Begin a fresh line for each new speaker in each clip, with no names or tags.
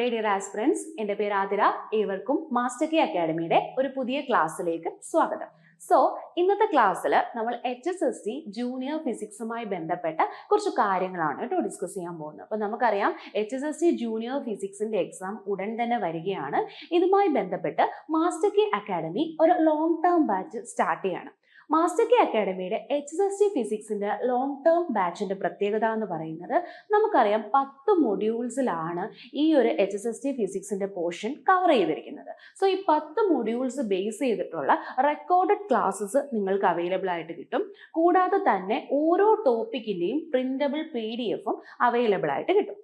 Day dear aspirants എന്റെ പേര് ആതിര. ഏവർക്കും മാസ്റ്റർ കെ അക്കാഡമിയുടെ ഒരു പുതിയ ക്ലാസ്സിലേക്ക് സ്വാഗതം. സോ ഇന്നത്തെ ക്ലാസ്സിൽ നമ്മൾ H S S C junior ഫിസിക്സുമായി ബന്ധപ്പെട്ട കുറച്ച് കാര്യങ്ങളാണ് കേട്ടോ ഡിസ്കസ് ചെയ്യാൻ പോകുന്നത്. അപ്പോൾ നമുക്കറിയാം H S S C junior ഫിസിക്സിന്റെ exam ഉടൻ തന്നെ വരികയാണ്. ഇതുമായി ബന്ധപ്പെട്ട് മാസ്റ്റർ കെ അക്കാഡമി ഒരു ലോങ് ടേം ബാച്ച് സ്റ്റാർട്ട് ചെയ്യാണ്. മാസ്റ്റർ കെ അക്കാഡമിയുടെ എച്ച് എസ് എസ് ടി ഫിസിക്സിന്റെ ലോങ് ടേം ബാച്ചിന്റെ പ്രത്യേകത എന്ന് പറയുന്നത് നമുക്കറിയാം പത്ത് മൊഡ്യൂൾസിലാണ് ഈ ഒരു എച്ച് എസ് എസ് ടി ഫിസിക്സിന്റെ പോർഷൻ കവർ ചെയ്തിരിക്കുന്നത്. സോ ഈ പത്ത് മൊഡ്യൂൾസ് ബേസ് ചെയ്തിട്ടുള്ള റെക്കോർഡഡ് ക്ലാസ്സസ് നിങ്ങൾക്ക് അവൈലബിൾ ആയിട്ട് കിട്ടും. കൂടാതെ തന്നെ ഓരോ ടോപ്പിക്കിന്റെയും പ്രിന്റബിൾ പി ഡി എഫും അവൈലബിൾ ആയിട്ട് കിട്ടും.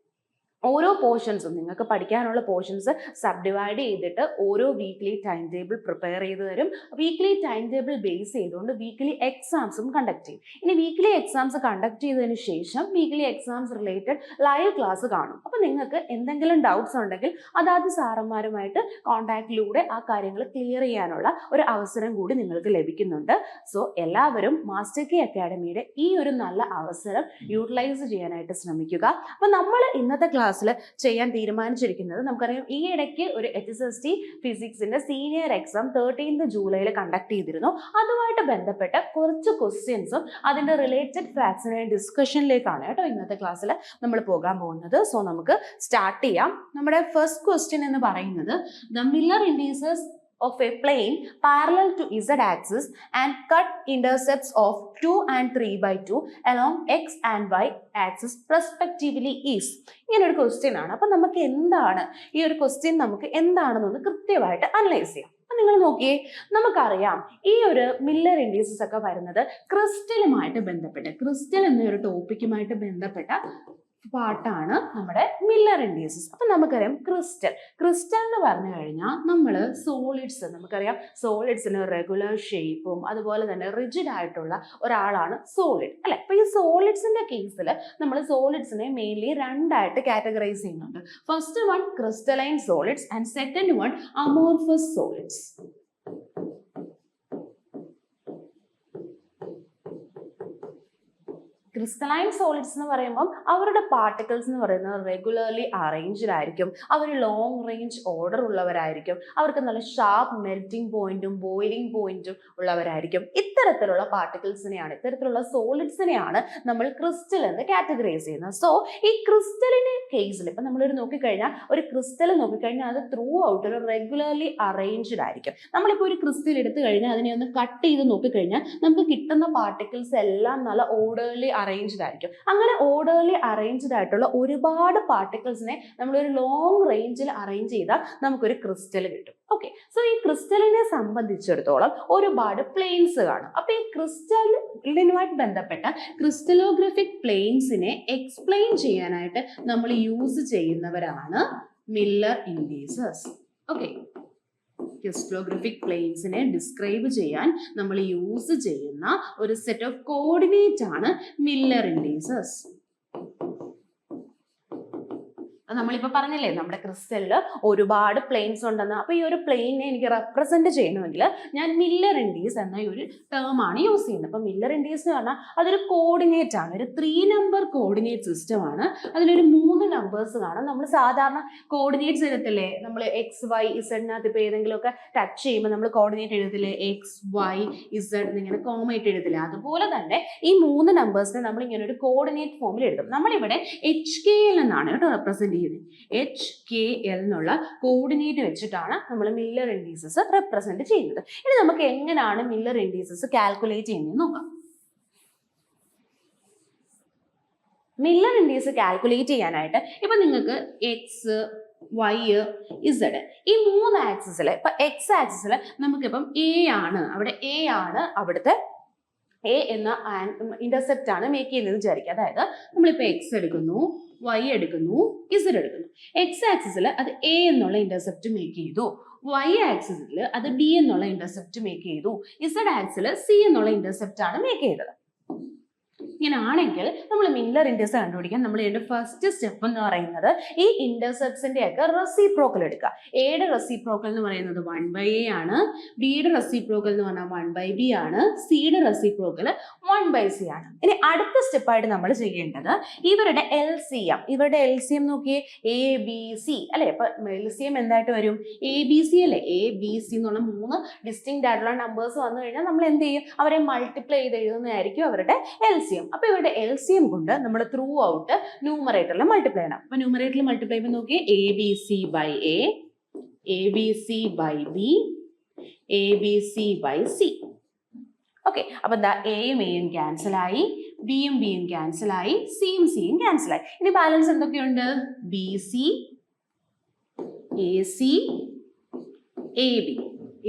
ഓരോ പോർഷൻസും നിങ്ങൾക്ക് പഠിക്കാനുള്ള പോർഷൻസ് സബ് ഡിവൈഡ് ചെയ്തിട്ട് ഓരോ വീക്ക്ലി ടൈം ടേബിൾ പ്രിപ്പയർ ചെയ്ത് തരും. വീക്ക്ലി ടൈം ടേബിൾ ബേസ് ചെയ്തുകൊണ്ട് വീക്ക്ലി എക്സാംസും കണ്ടക്ട് ചെയ്യും. ഇനി വീക്ക്ലി എക്സാംസ് കണ്ടക്ട് ചെയ്തതിന് ശേഷം weekly exams related live class കാണും. അപ്പോൾ നിങ്ങൾക്ക് എന്തെങ്കിലും ഡൗട്ട്സ് ഉണ്ടെങ്കിൽ അതാത് സാറന്മാരുമായിട്ട് കോൺടാക്റ്റിലൂടെ ആ കാര്യങ്ങൾ ക്ലിയർ ചെയ്യാനുള്ള ഒരു അവസരം കൂടി നിങ്ങൾക്ക് ലഭിക്കുന്നുണ്ട്. സോ എല്ലാവരും മാസ്റ്റർ കെ അക്കാഡമിയുടെ ഈ ഒരു നല്ല അവസരം യൂട്ടിലൈസ് ചെയ്യാനായിട്ട് ശ്രമിക്കുക. അപ്പോൾ നമ്മൾ ഇന്നത്തെ ക്ലാസ്സിൽ ചെയ്യാൻ തീരുമാനിച്ചിരിക്കുന്നത്. നമുക്കറിയാം ഈ ഇടയ്ക്ക് ഒരു എച്ച് എസ് എസ് ടി ഫിസിക്സിന്റെ സീനിയർ എക്സാം തേർട്ടീൻത് ജൂലൈയിൽ കണ്ടക്ട് ചെയ്തിരുന്നു. അതുമായിട്ട് ബന്ധപ്പെട്ട കുറച്ച് ക്വസ്റ്റ്യൻസും അതിന്റെ റിലേറ്റഡ് ഫാക്ട്സിനെ ഡിസ്കഷനിലേക്കാണ് കേട്ടോ ഇന്നത്തെ ക്ലാസ്സിൽ നമ്മൾ പോകാൻ പോകുന്നത്. സോ നമുക്ക് സ്റ്റാർട്ട് ചെയ്യാം. നമ്മുടെ ഫസ്റ്റ് ക്വസ്റ്റ്യൻ എന്ന് പറയുന്നത് the Miller indices of a plane parallel to z axis and cut intercepts of 2 and 3 by 2 along x and y axis respectively is ഇങ്ങനെ ഒരു ക്വസ്റ്റ്യൻ ആണ്. അപ്പം നമുക്ക് എന്താണ്? ഈ ഒരു ക്വസ്റ്റ്യൻ നമുക്ക് എന്താണെന്നൊന്ന് കൃത്യമായിട്ട് അനലൈസ് ചെയ്യാം. നിങ്ങൾ നോക്കിയേ നമുക്കറിയാം ഈ ഒരു മില്ലർ ഇൻഡീസസ് ഒക്കെ വരുന്നത് ക്രിസ്റ്റലുമായിട്ട് ബന്ധപ്പെട്ട് ക്രിസ്റ്റൽ എന്നൊരു ടോപ്പിക്കുമായിട്ട് ബന്ധപ്പെട്ട പാട്ടാണ് നമ്മുടെ മില്ലർ ഇൻഡ്യൂസസ് അപ്പൊ നമുക്കറിയാം ക്രിസ്റ്റൽ ക്രിസ്റ്റൽ എന്ന് പറഞ്ഞു കഴിഞ്ഞാൽ നമ്മൾ സോളിഡ്സ് നമുക്കറിയാം സോളിഡ്സിന് റെഗുലർ ഷേപ്പും അതുപോലെ തന്നെ റിജിഡ് ആയിട്ടുള്ള ഒരാളാണ് സോളിഡ് അല്ലെ? അപ്പൊ ഈ സോളിഡ്സിന്റെ കേസിൽ നമ്മൾ സോളിഡ്സിനെ മെയിൻലി രണ്ടായിട്ട് കാറ്റഗറൈസ് ചെയ്യുന്നുണ്ട്. First one crystalline solids and second one amorphous solids crystalline solids എന്ന് പറയുമ്പം അവരുടെ പാർട്ടിക്കിൾസ് എന്ന് പറയുന്നത് റെഗുലർലി അറേഞ്ച്ഡ് ആയിരിക്കും. അവർ ലോങ് റേഞ്ച് ഓർഡർ ഉള്ളവരായിരിക്കും. അവർക്ക് നല്ല ഷാർപ്പ് മെൽറ്റിംഗ് പോയിന്റും ബോയിലിംഗ് പോയിന്റും ഉള്ളവരായിരിക്കും. ഇത്തരത്തിലുള്ള പാർട്ടിക്കിൾസിനെയാണ് ഇത്തരത്തിലുള്ള സോളിഡ്സിനെയാണ് നമ്മൾ ക്രിസ്റ്റൽ എന്ന് കാറ്റഗറൈസ് ചെയ്യുന്നത്. സോ ഈ ക്രിസ്റ്റലിന്റെ കേസിൽ ഇപ്പം നമ്മളൊരു നോക്കിക്കഴിഞ്ഞാൽ ഒരു ക്രിസ്റ്റൽ നോക്കിക്കഴിഞ്ഞാൽ അത് ത്രൂ ഔട്ട് ഒരു റെഗുലർലി അറേഞ്ച്ഡ് ആയിരിക്കും. നമ്മളിപ്പോൾ ഒരു ക്രിസ്റ്റൽ എടുത്തു കഴിഞ്ഞാൽ അതിനെ ഒന്ന് കട്ട് ചെയ്ത് നോക്കിക്കഴിഞ്ഞാൽ നമുക്ക് കിട്ടുന്ന പാർട്ടിക്കിൾസ് എല്ലാം നല്ല ഓർഡർലി അറേഞ്ച്ഡ് ആയിരിക്കും. അങ്ങനെ ഓർഡർലി അറേഞ്ച്ഡ് ആയിട്ടുള്ള ഒരുപാട് പാർട്ടിക്കിൾസിനെ നമ്മളൊരു ലോങ് റേഞ്ചിൽ അറേഞ്ച് ചെയ്താൽ നമുക്കൊരു ക്രിസ്റ്റൽ കിട്ടും. ഓക്കെ സോ ഈ ക്രിസ്റ്റലിനെ സംബന്ധിച്ചിടത്തോളം ഒരുപാട് പ്ലെയിൻസ് കാണും. അപ്പൊ ഈ ക്രിസ്റ്റലിനുമായിട്ട് ബന്ധപ്പെട്ട ക്രിസ്റ്റലോഗ്രഫിക് പ്ലെയിൻസിനെ എക്സ്പ്ലെയിൻ ചെയ്യാനായിട്ട് നമ്മൾ യൂസ് ചെയ്യുന്നവരാണ് മില്ലർ ഇൻഡീസസ് ഓക്കെ ക്രിസ്റ്റലോഗ്രഫിക് പ്ലെയിൻസിനെ ഡിസ്ക്രൈബ് ചെയ്യാൻ നമ്മൾ യൂസ് ചെയ്യുന്ന ഒരു സെറ്റ് ഓഫ് കോർഡിനേറ്റ് ആണ് മില്ലർ നമ്മളിപ്പോൾ പറഞ്ഞില്ലേ നമ്മുടെ ക്രിസ്റ്റലിൽ ഒരുപാട് പ്ലെയിൻസ് ഉണ്ടെന്ന്. അപ്പോൾ ഈ ഒരു പ്ലെയിനെ എനിക്ക് റെപ്രസെന്റ് ചെയ്യണമെങ്കിൽ ഞാൻ മില്ലർ ഇൻഡീസ് എന്ന ഒരു ടേമാണ് യൂസ് ചെയ്യുന്നത്. അപ്പോൾ മില്ലർ ഇൻഡീസ് എന്ന് പറഞ്ഞാൽ അതൊരു കോർഡിനേറ്റ് ആണ്. ഒരു ത്രീ നമ്പർ കോർഡിനേറ്റ് സിസ്റ്റം ആണ്. അതിലൊരു മൂന്ന് നമ്പേഴ്സ് കാണാം. നമ്മൾ സാധാരണ കോർഡിനേറ്റ്സ് എഴുതത്തില്ലേ നമ്മൾ എക്സ് വൈ ഇസഡിനകത്ത് ഇപ്പോൾ ഏതെങ്കിലുമൊക്കെ ടച്ച് ചെയ്യുമ്പോൾ നമ്മൾ കോർഡിനേറ്റ് എഴുതത്തില്ലേ? എക്സ് വൈ ഇസഡ് എന്നിങ്ങനെ കോമേറ്റ് എഴുതത്തില്ലേ? അതുപോലെ തന്നെ ഈ മൂന്ന് നമ്പേഴ്സിനെ നമ്മൾ ഇങ്ങനെ ഒരു കോർഡിനേറ്റ് ഫോമിൽ എഴുതും. നമ്മളിവിടെ എച്ച് കെ എൽ എന്നാണ് കേട്ടോ റെപ്രസെന്റ് ചെയ്യുന്നത്. എച്ച് കെ എൽ എന്നുള്ള കോർഡിനേറ്റ് വെച്ചിട്ടാണ് നമ്മൾ മില്ലർ ഇൻഡീസസ് റെപ്രസെന്റ് ചെയ്യുന്നത്. ഇനി നമുക്ക് എങ്ങനെയാണ് മില്ലർ ഇൻഡീസസ് കാൽക്കുലേറ്റ് ചെയ്യുന്നത് നോക്കാം. മില്ലർ ഇൻഡീസ് കാൽക്കുലേറ്റ് ചെയ്യാനായിട്ട് ഇപ്പൊ നിങ്ങൾക്ക് എക്സ് വൈ ഇസഡ് ഈ മൂന്ന് ആക്സിസിൽ ഇപ്പൊ എക്സ് ആക്സിസിൽ നമുക്കിപ്പം എ ആണ്. അവിടെ എ ആണ് അവിടുത്തെ എ എന്ന ഇന്റർസെപ്റ്റ് ആണ് മേക്ക് ചെയ്യുന്നത് വിചാരിക്കുക. അതായത് നമ്മളിപ്പോൾ എക്സ് എടുക്കുന്നു. വൈ എടുക്കുന്നു ഇസഡ് എടുക്കുന്നു. എക്സ് ആക്സിസിൽ അത് എ എന്നുള്ള ഇന്റർസെപ്റ്റ് മേക്ക് ചെയ്തു. വൈ ആക്സിസിൽ അത് ഡി എന്നുള്ള ഇന്റർസെപ്റ്റ് മേക്ക് ചെയ്തു. ഇസഡ് ആക്സിൽ സി എന്നുള്ള ഇന്റർസെപ്റ്റ് ആണ് മേക്ക് ചെയ്തത്. ഇങ്ങനെ ആണെങ്കിൽ നമ്മൾ മില്ലർ ഇൻഡസ് കണ്ടുപിടിക്കാൻ നമ്മൾ ഇതിന്റെ ഫസ്റ്റ് സ്റ്റെപ്പ് എന്ന് പറയുന്നത് ഈ ഇന്റർസെപ്റ്റ്സിന്റെ ഒക്കെ റെസിപ്രോക്കൽ എടുക്കുക എയുടെ റെസിപ്രോക്കൽ എന്ന് പറയുന്നത് വൺ ബൈ എ ആണ്. ബിയുടെ റെസിപ്രോക്കൽ എന്ന് പറഞ്ഞാൽ വൺ ബൈ ബി ആണ്. സിയുടെ റെസിപ്രോക്കൽ വൺ ബൈ സി ആണ്. ഇനി അടുത്ത സ്റ്റെപ്പായിട്ട് നമ്മൾ ചെയ്യേണ്ടത് ഇവരുടെ എൽ സി എം ഇവരുടെ എൽ സി എം നോക്കിയേ. എ ബി സി അല്ലെ? ഇപ്പൊ എൽ സി എം എന്തായിട്ട് വരും? എ ബി സി അല്ലെ? എ ബി സി എന്നുള്ള മൂന്ന് ഡിസ്റ്റിങ് ആയിട്ടുള്ള നമ്പേഴ്സ് വന്നു കഴിഞ്ഞാൽ നമ്മൾ എന്ത് ചെയ്യും? അവരെ മൾട്ടിപ്ലൈ ചെയ്ത് എഴുതുന്നതായിരിക്കും അവരുടെ എൽ സി എം അപ്പൊ ഇവരുടെ എൽ സി എം കൊണ്ട് നമ്മൾ ത്രൂ ഔട്ട് ന്യൂമറേറ്ററിൽ മൾട്ടിപ്ലൈ ചെയ്യണം. അപ്പൊ ന്യൂമറേറ്ററിൽ മൾട്ടിപ്ലൈ ചെയ്യുമ്പോൾ നോക്കി A B C by A A B C by B A B C by C okay അപ്പൊ എന്താ എയും എയും ക്യാൻസൽ ആയി ബിയും ബിയും ക്യാൻസൽ ആയി സിയും സിയും ക്യാൻസൽ ആയി. ഇനി ബാലൻസ് എന്തൊക്കെയുണ്ട്? B C A C A B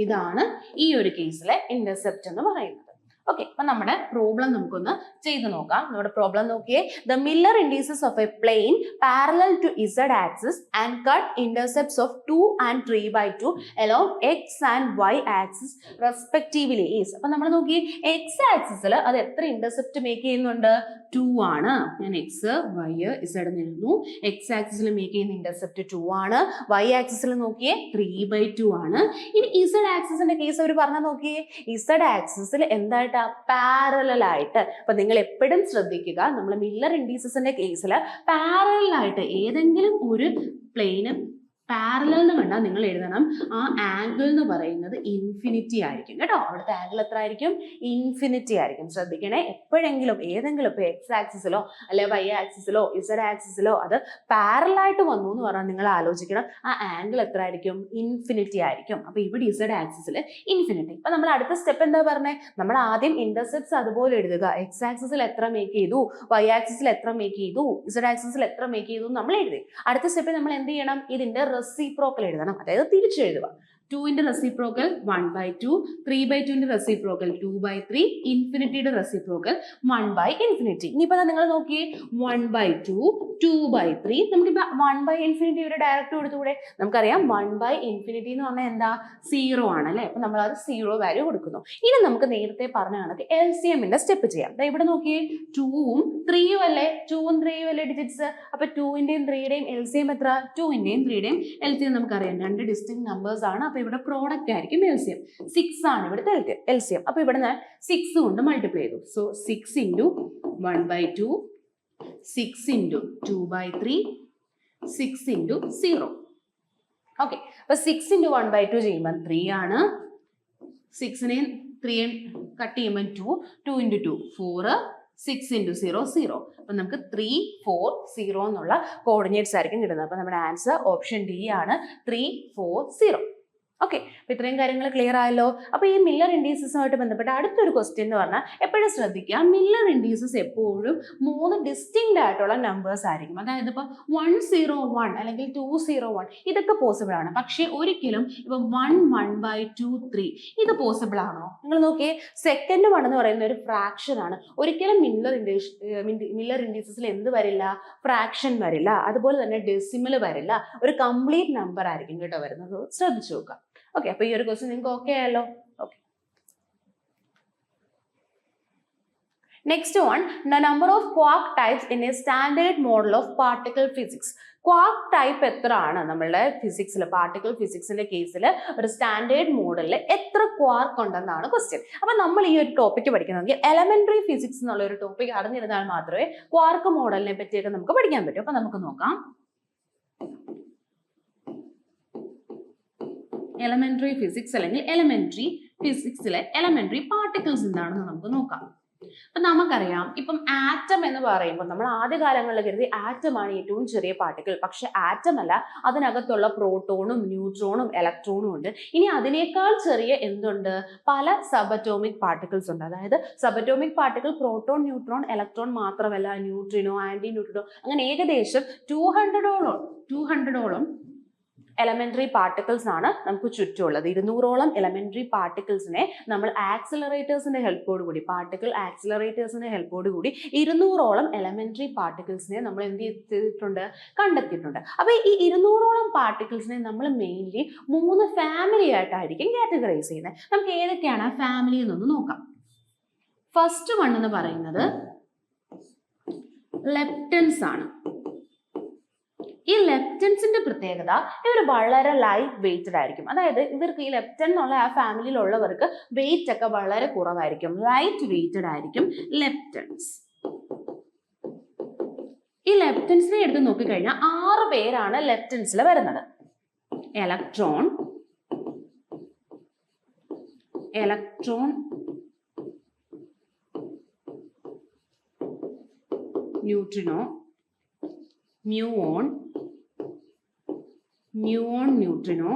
ഇതാണ് ഈ ഒരു കേസിലെ ഇന്റർസെപ്റ്റ് എന്ന് പറയുന്നത്. ഓക്കെ അപ്പൊ നമ്മുടെ പ്രോബ്ലം നമുക്കൊന്ന് ചെയ്തു നോക്കാം. നമ്മുടെ പ്രോബ്ലം നോക്കിയേ. The Miller indices of a plane parallel to Z axis and cut intercepts of two and three by two along X and Y axis respectively is അപ്പൊ നമ്മൾ നോക്കി എക്സ് ആക്സിസിൽ അത് എത്ര ഇന്റർസെപ്റ്റ് മേക്ക് ചെയ്യുന്നുണ്ട്? ടു ആണ്. ഞാൻ എക്സ് വൈ ഇസഡ് എഴുതുന്നു. എക്സ് ആക്സിസിൽ മേക്ക് ചെയ്യുന്ന ഇന്റർസെപ്റ്റ് ടു ആണ്. വൈ ആക്സിസിൽ നോക്കിയേ ത്രീ ബൈ ടു ആണ്. ഇനി ഇസഡ് ആക്സിസിന്റെ കേസ് അവർ പറഞ്ഞാൽ നോക്കിയേ. ഇസഡ് ആക്സിസിൽ എന്തായിട്ടാ? പാരലായിട്ട് അപ്പൊ നിങ്ങൾ എപ്പോഴും ശ്രദ്ധിക്കുക നമ്മൾ മില്ലർ ഇൻഡീസസിന്റെ കേസിൽ പാരലായിട്ട് ഏതെങ്കിലും ഒരു പ്ലെയിന് പാരലൽ എന്ന് കണ്ടാൽ നിങ്ങൾ എഴുതണം. ആ ആംഗിൾ എന്ന് പറയുന്നത് ഇൻഫിനിറ്റി ആയിരിക്കും. കേട്ടോ? അവിടുത്തെ ആംഗിൾ എത്ര ആയിരിക്കും ഇൻഫിനിറ്റി ആയിരിക്കും. ശ്രദ്ധിക്കണേ. എപ്പോഴെങ്കിലും ഏതെങ്കിലും ഇപ്പോൾ എക്സ് ആക്സിസിലോ അല്ലെ വൈ ആക്സിസിലോ ഇസഡ് ആക്സിസിലോ അത് പാരലായിട്ട് വന്നു എന്ന് പറഞ്ഞാൽ നിങ്ങൾ ആലോചിക്കണം. ആ ആംഗിൾ എത്ര ആയിരിക്കും ഇൻഫിനിറ്റി ആയിരിക്കും. അപ്പൊ ഇവിടെ ഇസഡ് ആക്സിസിൽ ഇൻഫിനിറ്റി അപ്പൊ നമ്മൾ അടുത്ത സ്റ്റെപ്പ് എന്താ പറഞ്ഞത് നമ്മൾ ആദ്യം ഇന്റർസെപ്റ്റ്സ് അതുപോലെ എഴുതുക. എക്സ് ആക്സിസിൽ എത്ര മേക്ക് ചെയ്തു? വൈ ആക്സിസിൽ എത്ര മേക്ക് ചെയ്തു? ഇസഡ് ആക്സിസിൽ എത്ര മേക്ക് ചെയ്തു നമ്മൾ എഴുതി. അടുത്ത സ്റ്റെപ്പിൽ നമ്മൾ എന്ത് ചെയ്യണം? ഇതിന്റെ റെസിപ്രോക്കൽ എഴുതണം. അതായത് തിരിച്ചെഴുതുക ടുവിന്റെ reciprocal one by two three by ടുവിന്റെ റെസിപ്രോക്കൽ ടു ബൈ ത്രീ ഇൻഫിനിറ്റിയുടെ റെസിപ്രോക്കൽ വൺ ബൈ ഇൻഫിനിറ്റി ഇനിയിപ്പോ നിങ്ങൾ നോക്കിയേ one by two two by three നമുക്കിപ്പോ വൺ ബൈ ഇൻഫിനിറ്റി ഒരു ഡയറക്റ്റ് കൊടുത്തുകൂടെ? നമുക്കറിയാം വൺ ബൈ ഇൻഫിനിറ്റി എന്ന് പറഞ്ഞാൽ എന്താ? സീറോ ആണ് അല്ലെ? അപ്പൊ നമ്മൾ അത് സീറോ വാല്യൂ കൊടുക്കുന്നു. ഇനി നമുക്ക് നേരത്തെ പറഞ്ഞ കണക്ക് എൽ സി എമ്മിന്റെ സ്റ്റെപ്പ് ചെയ്യാം. ദാ ഇവിടെ നോക്കിയേ ടൂവും ത്രീയും അല്ലേ? ടൂവും ത്രീയും അല്ലേ ഡിജിറ്റ്സ് അപ്പൊ ടൂവിന്റെയും ത്രീയുടെയും എൽ സി എം എത്ര? ടൂവിന്റെയും ത്രീയുടെയും എൽ സി എം നമുക്കറിയാം. രണ്ട് ഡിസ്റ്റിങ് നമ്പേഴ്സ് ആണ്. അപ്പൊ ഇവിടെ പ്രോഡക്റ്റ് ആയിരിക്കും എൽ സി എം സിക്സ് ആണ് ഇവിടുത്തെ എൽ സി എം അപ്പൊ ഇവിടെ ഞാൻ സിക്സ് കൊണ്ട് മൾട്ടിപ്ലൈ ചെയ്തു. So six into one by two six into two by three six into zero okay അപ്പൊ six into one by two ചെയ്യുമ്പോൾ ത്രീ ആണ്. സിക്സിനെ ത്രീ കട്ട് ചെയ്യുമ്പോൾ two two into two four six into zero zero അപ്പം നമുക്ക് three four zero എന്നുള്ള coordinates ആയിരിക്കും കിട്ടുന്നത്. അപ്പം നമ്മുടെ ആൻസർ ഓപ്ഷൻ ഡി ആണ് ത്രീ ഫോർ സീറോ ഓക്കെ അപ്പൊ ഇത്രയും കാര്യങ്ങൾ ക്ലിയർ ആയല്ലോ. അപ്പോൾ ഈ മില്ലർ ഇൻഡീസസുമായിട്ട് ബന്ധപ്പെട്ട അടുത്തൊരു ക്വസ്റ്റ്യൻ എന്ന് പറഞ്ഞാൽ എപ്പോഴും ശ്രദ്ധിക്കുക മില്ലർ ഇൻഡീസസ് എപ്പോഴും മൂന്ന് ഡിസ്റ്റിങ്റ്റ് ആയിട്ടുള്ള നമ്പേഴ്സ് ആയിരിക്കും. അതായത് ഇപ്പൊ വൺ സീറോ വൺ അല്ലെങ്കിൽ ടു സീറോ വൺ ഇതൊക്കെ പോസിബിൾ ആണ്. പക്ഷേ ഒരിക്കലും ഇപ്പൊ one one by two three ഇത് പോസിബിൾ ആണോ? നിങ്ങൾ നോക്കിയേ സെക്കൻഡ് വൺ എന്ന് പറയുന്ന ഒരു ഫ്രാക്ഷൻ ആണ്. ഒരിക്കലും മില്ലർ ഇൻഡീസ് മില്ലർ ഇൻഡീസസിൽ എന്ത് വരില്ല? ഫ്രാക്ഷൻ വരില്ല. അതുപോലെ തന്നെ ഡെസിമൽ വരില്ല. ഒരു കംപ്ലീറ്റ് നമ്പർ ആയിരിക്കും കേട്ടോ വരുന്നത്. ശ്രദ്ധിച്ചു നോക്കുക. ഓക്കെ അപ്പൊ ഈ ഒരു ക്വസ്റ്റ്യൻ നിങ്ങൾക്ക് ഓക്കെ ആയല്ലോ. Next one the number of quack types in A standard model of particle physics quack type എത്ര ആണ് നമ്മളുടെ ഫിസിക്സിൽ പാർട്ടിക്കിൾ ഫിസിക്സിന്റെ കേസിൽ ഒരു സ്റ്റാൻഡേർഡ് മോഡലിൽ എത്ര ക്വാർക്ക് ഉണ്ടെന്നാണ് ക്വസ്റ്റ്യൻ അപ്പൊ നമ്മൾ ഈ ഒരു ടോപ്പിക്ക് പഠിക്കണമെങ്കിൽ എലമെന്ററി ഫിസിക്സ് എന്നുള്ള ഒരു ടോപ്പിക് അറിഞ്ഞിരുന്നാൽ മാത്രമേ ക്വാർക്ക് മോഡലിനെ പറ്റിയൊക്കെ നമുക്ക് പഠിക്കാൻ പറ്റൂ. അപ്പൊ നമുക്ക് നോക്കാം. എലമെന്ററി ഫിസിക്സ് അല്ലെങ്കിൽ എലമെന്ററി ഫിസിക്സിലെ എലമെന്ററി പാർട്ടിക്കിൾസ് എന്താണെന്ന് നമുക്ക് നോക്കാം. അപ്പൊ നമുക്കറിയാം ഇപ്പം ആറ്റം എന്ന് പറയുമ്പോൾ നമ്മൾ ആദ്യ കാലങ്ങളിൽ കരുതി ആറ്റം ആണ് ഏറ്റവും ചെറിയ പാർട്ടിക്കിൾ പക്ഷെ ആറ്റം അല്ല അതിനകത്തുള്ള പ്രോട്ടോണും ന്യൂട്രോണും ഇലക്ട്രോണും ഉണ്ട്. ഇനി അതിനേക്കാൾ ചെറിയ എന്തുണ്ട്? പല സബറ്റോമിക് പാർട്ടിക്കിൾസ് ഉണ്ട്. അതായത് subatomic particle proton neutron electron മാത്രമല്ല ന്യൂട്രിനോ ആന്റി ന്യൂട്രിനോ അങ്ങനെ ഏകദേശം ടു ഹൺഡ്രഡോളം ടു ഹൺഡ്രഡോളം എലമെന്ററി പാർട്ടിക്കിൾസ് ആണ് നമുക്ക് ചുറ്റുമുള്ളത്. ഇരുന്നൂറോളം എലമെന്ററി പാർട്ടിക്കിൾസിനെ നമ്മൾ ആക്സിലറേറ്റേഴ്സിന്റെ ഹെൽപ്പോട് കൂടി പാർട്ടിക്കിൾ ആക്സിലറേറ്റേഴ്സിന്റെ ഹെൽപ്പോട് കൂടി ഇരുന്നൂറോളം എലമെന്ററി പാർട്ടിക്കിൾസിനെ നമ്മൾ എന്ത് ചെയ്തിട്ടുണ്ട്? കണ്ടെത്തിയിട്ടുണ്ട്. അപ്പോൾ ഈ ഇരുന്നൂറോളം പാർട്ടിക്കിൾസിനെ നമ്മൾ മെയിൻലി മൂന്ന് ഫാമിലി ആയിട്ടായിരിക്കും കാറ്റഗറൈസ് ചെയ്യുന്നത്. നമുക്ക് ഏതൊക്കെയാണ് ആ ഫാമിലി എന്നൊന്ന് നോക്കാം. ഫസ്റ്റ് വൺ എന്ന് പറയുന്നത് ലെപ്റ്റൻസ് ആണ്. ഈ ലെപ്റ്റൻസിന്റെ പ്രത്യേകത ഇവർ വളരെ ലൈറ്റ് വെയ്റ്റഡ് ആയിരിക്കും. അതായത് ഇവർക്ക് ഈ ലെപ്റ്റൻ എന്നുള്ള ആ ഫാമിലിയിലുള്ളവർക്ക് വെയിറ്റ് ഒക്കെ വളരെ കുറവായിരിക്കും. ലൈറ്റ് വെയ്റ്റഡ് ആയിരിക്കും ലെപ്റ്റൻസ് ഈ ലെപ്റ്റൻസിനെ എടുത്ത് നോക്കിക്കഴിഞ്ഞാൽ ആറ് പേരാണ് ലെപ്റ്റൻസിൽ വരുന്നത്. Electron electron neutrino muon muon neutrino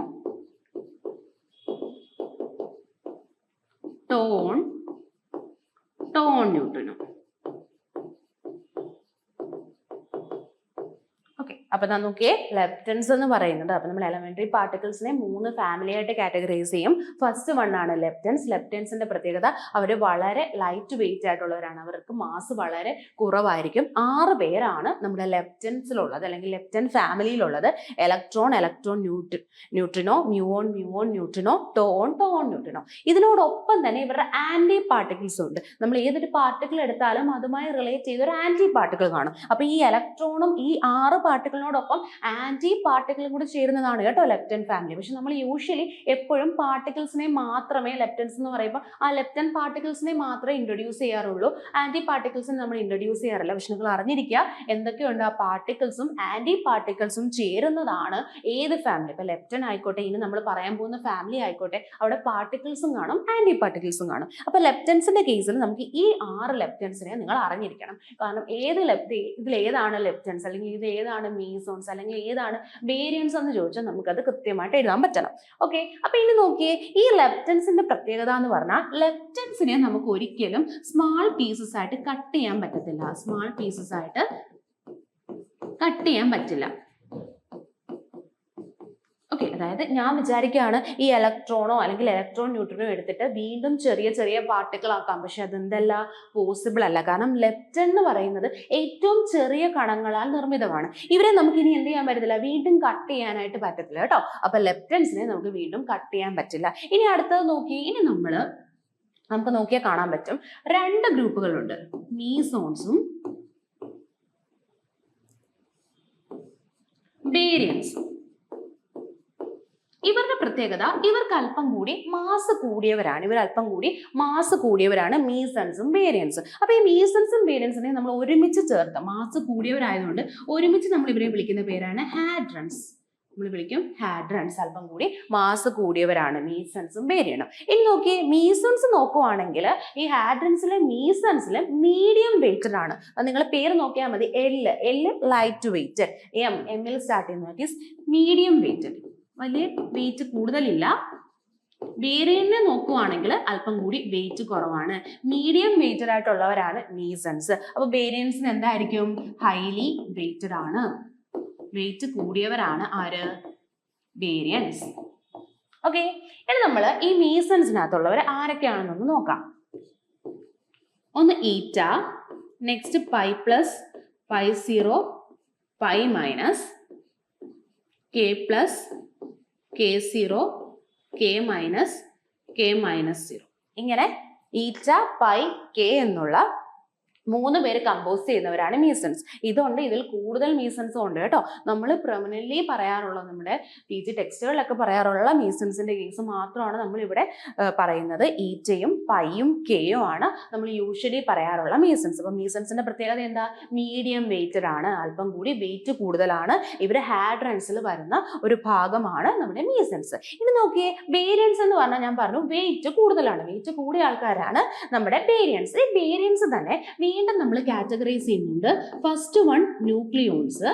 tauon tauon neutrino അപ്പൊ നോക്കിയേ ലെപ്റ്റൻസ് എന്ന് പറയുന്നത്. അപ്പൊ നമ്മൾ എലമെന്ററി പാർട്ടിക്കിൾസിനെ മൂന്ന് ഫാമിലി ആയിട്ട് കാറ്റഗറൈസ് ചെയ്യും. ഫസ്റ്റ് വൺ ആണ് ലെപ്റ്റൻസ് ലെപ്റ്റൻസിന്റെ പ്രത്യേകത അവർ വളരെ ലൈറ്റ് വെയിറ്റ് ആയിട്ടുള്ളവരാണ്. അവർക്ക് മാസ് വളരെ കുറവായിരിക്കും. ആറ് പേരാണ് നമ്മുടെ ലെപ്റ്റൻസിലുള്ളത് അല്ലെങ്കിൽ lepton ഫാമിലിയിലുള്ളത് electron electron neutrino neutrino muon muon neutrino tauon tauon neutrino ഇതിനോടൊപ്പം തന്നെ ഇവരുടെ ആന്റി പാർട്ടിക്കിൾസ് ഉണ്ട്. നമ്മൾ ഏതൊരു പാർട്ടിക്കിൾ എടുത്താലും അതുമായി റിലേറ്റ് ചെയ്ത ഒരു ആന്റി പാർട്ടിക്കിൾ കാണും. അപ്പൊ ഈ ഇലക്ട്രോണും ഈ ആറ് പാർട്ടിക്കിളിനോടൊപ്പം ആന്റി പാർട്ടിക്കിളും കൂടി ചേരുന്നതാണ് കേട്ടോ ലെപ്റ്റൻ ഫാമിലി. പക്ഷെ നമ്മൾ യൂഷ്വലി എപ്പോഴും പാർട്ടിക്കിൾസിനെ മാത്രമേ ലെപ്റ്റൻസ് എന്ന് പറയുമ്പോൾ ആ ലെപ്റ്റൻ പാർട്ടിക്കിൾസിനെ മാത്രമേ ഇൻട്രൊഡ്യൂസ് ചെയ്യാറുള്ളൂ. ആന്റി പാർട്ടിക്കിൾസിനെ നമ്മൾ ഇൻട്രൊഡ്യൂസ് ചെയ്യാറില്ല. പക്ഷെ നിങ്ങൾ അറിഞ്ഞിരിക്കുക എന്തൊക്കെയുണ്ട് ആ പാർട്ടിക്കിൾസും ആന്റി പാർട്ടിക്കിൾസും ചേരുന്നതാണ് ഏത് ഫാമിലി ഇപ്പോൾ ലെപ്റ്റൻ ആയിക്കോട്ടെ ഇനി നമ്മൾ പറയാൻ പോകുന്ന ഫാമിലി ആയിക്കോട്ടെ അവിടെ പാർട്ടിക്കിൾസും കാണും ആന്റി പാർട്ടിക്കിൾസും കാണും. അപ്പോൾ ലെപ്റ്റൻസിന്റെ കേസിൽ നമുക്ക് ഈ ആറ് ലെപ്റ്റൻസിനെ നിങ്ങൾ അറിഞ്ഞിരിക്കണം. കാരണം ഏത് ലെപ്റ്റ് ഇതിൽ ഏതാണ് ലെപ്റ്റൻസ് അല്ലെങ്കിൽ ഇത് ഏതാണ് മീസോൺസ് അല്ലെങ്കിൽ ഏതാണ് വേരിയൻസ് എന്ന് ചോദിച്ചാൽ നമുക്കത് കൃത്യമായിട്ട് എഴുതാൻ പറ്റണം. ഓക്കെ അപ്പൊ ഇനി നോക്കിയേ ഈ ലെഫ്റ്റൻസിന്റെ പ്രത്യേകത എന്ന് പറഞ്ഞാൽ ലെപ്റ്റൻസിനെ നമുക്ക് ഒരിക്കലും സ്മാൾ പീസസ് ആയിട്ട് കട്ട് ചെയ്യാൻ പറ്റത്തില്ല. സ്മാൾ പീസസ് ആയിട്ട് കട്ട് ചെയ്യാൻ പറ്റില്ല. അതായത് ഞാൻ വിചാരിക്കുകയാണ് ഈ ഇലക്ട്രോണോ അല്ലെങ്കിൽ ഇലക്ട്രോൺ ന്യൂട്രോണോ എടുത്തിട്ട് വീണ്ടും ചെറിയ ചെറിയ പാർട്ടിക്കിൾ ആക്കാം. പക്ഷെ അതെന്തല്ല? പോസിബിൾ അല്ല. കാരണം ലെപ്റ്റൺ എന്ന് പറയുന്നത് ഏറ്റവും ചെറിയ കണങ്ങളാൽ നിർമ്മിതമാണ്. ഇവരെ നമുക്ക് ഇനി എന്ത് ചെയ്യാൻ പറ്റത്തില്ല? വീണ്ടും കട്ട് ചെയ്യാനായിട്ട് പറ്റത്തില്ല കേട്ടോ. അപ്പൊ ലെപ്റ്റൻസിനെ നമുക്ക് വീണ്ടും കട്ട് ചെയ്യാൻ പറ്റില്ല. ഇനി അടുത്തത് നോക്കി. ഇനി നമ്മൾ നമുക്ക് നോക്കിയാൽ കാണാൻ പറ്റും. രണ്ട് ഗ്രൂപ്പുകളുണ്ട്. മീസോൺസും ബേരിയൻസും ഇവരുടെ പ്രത്യേകത ഇവർക്ക് അല്പം കൂടി മാസ് കൂടിയവരാണ്. ഇവർ അല്പം കൂടി മാസ് കൂടിയവരാണ് മീസൺസും വേരിയൻസും അപ്പൊ ഈ മീസൺസും വേരിയൻസിനെ നമ്മൾ ഒരുമിച്ച് ചേർത്ത് മാസ് കൂടിയവരായതുകൊണ്ട് ഒരുമിച്ച് നമ്മൾ ഇവരെ വിളിക്കുന്ന പേരാണ് ഹാഡ്രൺസ് നമ്മൾ വിളിക്കും ഹാഡ്രൺസ് അല്പം കൂടി മാസ് കൂടിയവരാണ് മീസൺസും വേരിയണം ഇനി നോക്കി മീസൺസ് നോക്കുവാണെങ്കിൽ ഈ ഹാഡ്രൺസിലെ മീസൺസിലെ മീഡിയം വെയിറ്റഡ് ആണ്. നിങ്ങൾ പേര് നോക്കിയാൽ മതി. L L light weighted M എമ്മിൽ സ്റ്റാർട്ട് ചെയ്യുന്ന മീഡിയം വെയിറ്റഡ് വലിയ വെയിറ്റ് കൂടുതലില്ല. വേരിയന്റിനെ നോക്കുവാണെങ്കിൽ അല്പം കൂടി വെയിറ്റ് കുറവാണ്. മീഡിയം വെയിറ്റഡ് ആയിട്ടുള്ളവരാണ് മീസൺസ് അപ്പൊ വേരിയൻസിന് എന്തായിരിക്കും? ഹൈലി വെയിറ്റഡ് ആണ്. വെയിറ്റ് കൂടിയവരാണ് ആര്? വേരിയൻസ് ഓക്കെ ഇനി നമ്മൾ ഈ മീസൺസിനകത്തുള്ളവർ ആരൊക്കെയാണെന്നൊന്ന് നോക്കാം. ഒന്ന് eta next pi plus pi zero pi minus K plus K zero K minus K minus zero ഇങ്ങനെ ഈറ്റ പൈ കെ എന്നുള്ള മൂന്ന് പേര് കമ്പോസ് ചെയ്യുന്നവരാണ് മീസൺസ് ഇതുണ്ട് ഇതിൽ കൂടുതൽ മീസൺസും ഉണ്ട് കേട്ടോ. നമ്മൾ പെർമനന്റ്ലി പറയാറുള്ള നമ്മുടെ പി ജി ടെക്സ്റ്റുകളിലൊക്കെ പറയാറുള്ള മീസൺസിന്റെ കേസ് മാത്രമാണ് നമ്മളിവിടെ പറയുന്നത്. ഈറ്റയും പൈയും കെയും ആണ് നമ്മൾ യൂഷ്വലി പറയാറുള്ള മീസൺസ് അപ്പോൾ മീസൺസിന്റെ പ്രത്യേകത എന്താ? മീഡിയം വെയ്റ്റഡ് ആണ് അല്പം കൂടി വെയിറ്റ് കൂടുതലാണ്. ഇവർ ഹാഡ്രൻസിൽ വരുന്ന ഒരു ഭാഗമാണ് നമ്മുടെ മീസൺസ് ഇനി നോക്കിയേ വേരിയൻസ് എന്ന് പറഞ്ഞാൽ ഞാൻ പറഞ്ഞു വെയിറ്റ് കൂടുതലാണ്. വെയിറ്റ് കൂടിയ ആൾക്കാരാണ് നമ്മുടെ വേരിയൻസ് ഈ വേരിയൻസ് തന്നെ വീണ്ടും നമ്മൾ കാറ്റഗറൈസ് ചെയ്യുന്നുണ്ട്. First one nucleons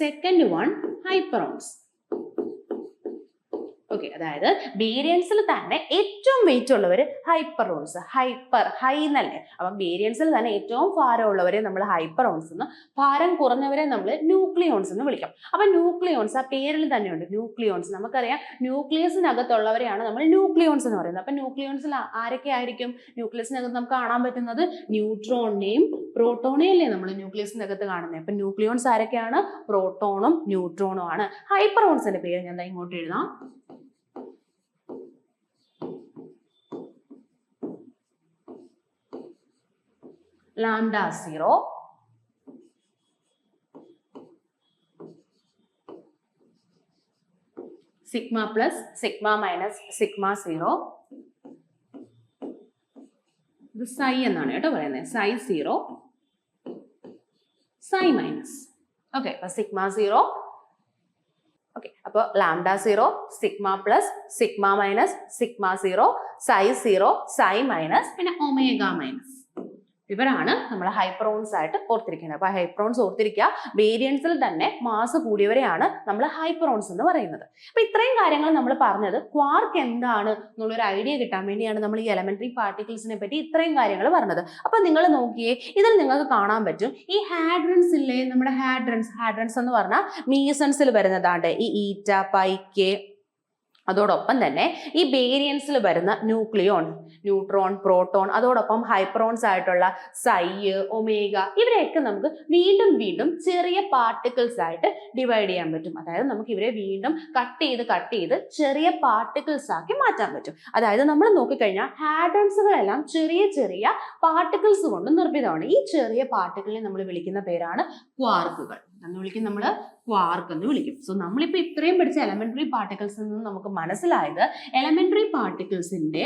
second one hyperons okay അതായത് വേരിയൻസിൽ തന്നെ ഏറ്റവും വെയിറ്റ് ഉള്ളവർ ഹൈപ്പറോൺസ് ഹൈപ്പർ ഹൈ എന്നല്ലേ? അപ്പം വേരിയൻസിൽ തന്നെ ഏറ്റവും ഭാരം ഉള്ളവരെ നമ്മൾ ഹൈപ്പറോൺസ് എന്ന് ഭാരം കുറഞ്ഞവരെ നമ്മൾ ന്യൂക്ലിയോൺസ് എന്ന് വിളിക്കാം. അപ്പം ന്യൂക്ലിയോൺസ് ആ പേരിൽ തന്നെയുണ്ട് ന്യൂക്ലിയോൺസ് നമുക്കറിയാം ന്യൂക്ലിയസിനകത്തുള്ളവരെയാണ് നമ്മൾ ന്യൂക്ലിയോൺസ് എന്ന് പറയുന്നത്. അപ്പം ന്യൂക്ലിയോൺസിൽ ആരൊക്കെ ആയിരിക്കും? ന്യൂക്ലിയസിനകത്ത് നമുക്ക് കാണാൻ പറ്റുന്നത് ന്യൂട്രോണിനെയും പ്രോട്ടോണെയും അല്ലേ നമ്മൾ ന്യൂക്ലിയസിനകത്ത് കാണുന്നത് അപ്പം ന്യൂക്ലിയോൺസ് ആരൊക്കെയാണ്? പ്രോട്ടോണും ന്യൂട്രോണും ആണ്. ഹൈപ്പറോൺസിന്റെ പേര് ഞാൻ ഇങ്ങോട്ട് എഴുതാം. lambda 0 sigma plus sigma minus sigma 0 ഇത് സൈ എന്നാണ് കേട്ടോ പറയുന്നത്. Xi zero. Xi minus. Okay അപ്പൊ സിഗ്മ സീറോ. ഓക്കെ അപ്പോൾ lambda zero sigma plus sigma minus sigma zero xi zero xi minus പിന്നെ ഒമേഗ മൈനസ്. ഇവരാണ് നമ്മൾ ഹൈപ്രോൺസ് ആയിട്ട് ഓർത്തിരിക്കുന്നത്. അപ്പൊ ഹൈപ്രോൺസ് ഓർത്തിരിക്കുക വേരിയൻസിൽ തന്നെ മാസ് കൂടിയവരെയാണ് നമ്മൾ ഹൈപ്രോൺസ് എന്ന് പറയുന്നത്. അപ്പൊ ഇത്രയും കാര്യങ്ങൾ നമ്മൾ പറഞ്ഞത് ക്വാർക്ക് എന്താണ് എന്നുള്ളൊരു ഐഡിയ കിട്ടാൻ വേണ്ടിയാണ് നമ്മൾ ഈ എലമെന്ററി പാർട്ടിക്കിൾസിനെ പറ്റി ഇത്രയും കാര്യങ്ങൾ പറഞ്ഞത്. അപ്പൊ നിങ്ങൾ നോക്കിയേ ഇതിൽ നിങ്ങൾക്ക് കാണാൻ പറ്റും ഈ ഹാഡ്രൻസ് ഇല്ലേ? നമ്മുടെ ഹാഡ്രൻസ് ഹാഡ്രൻസ് എന്ന് പറഞ്ഞാൽ മീസൺസിൽ വരുന്നതാണ്ട്. ഈ ഈറ്റ പൈ കെ അതോടൊപ്പം തന്നെ ഈ വേരിയൻസിൽ വരുന്ന ന്യൂക്ലിയോൺ ന്യൂട്രോൺ പ്രോട്ടോൺ അതോടൊപ്പം ഹൈപ്രോൺസ് ആയിട്ടുള്ള സൈ ഒമേഗ ഇവരെയൊക്കെ നമുക്ക് വീണ്ടും വീണ്ടും ചെറിയ പാർട്ടിക്കിൾസ് ആയിട്ട് ഡിവൈഡ് ചെയ്യാൻ പറ്റും. അതായത് നമുക്ക് ഇവരെ വീണ്ടും കട്ട് ചെയ്ത് കട്ട് ചെയ്ത് ചെറിയ പാർട്ടിക്കിൾസ് ആക്കി മാറ്റാൻ പറ്റും. അതായത് നമ്മൾ നോക്കിക്കഴിഞ്ഞാൽ ഹാഡ്രൺസുകളെല്ലാം ചെറിയ ചെറിയ പാർട്ടിക്കിൾസ് കൊണ്ട് നിർമ്മിതമാണ്. ഈ ചെറിയ പാർട്ടിക്കിളിനെ നമ്മൾ വിളിക്കുന്ന പേരാണ് ക്വാർക്കുകൾ എന്ന് വിളിക്കും നമ്മൾ ക്വാർക്ക് എന്ന് വിളിക്കും. സോ നമ്മളിപ്പോൾ ഇത്രയും പഠിച്ച എലമെന്ററി പാർട്ടിക്കിൾസിൽ നിന്ന് നമുക്ക് മനസ്സിലായത് എലമെന്ററി പാർട്ടിക്കിൾസിന്റെ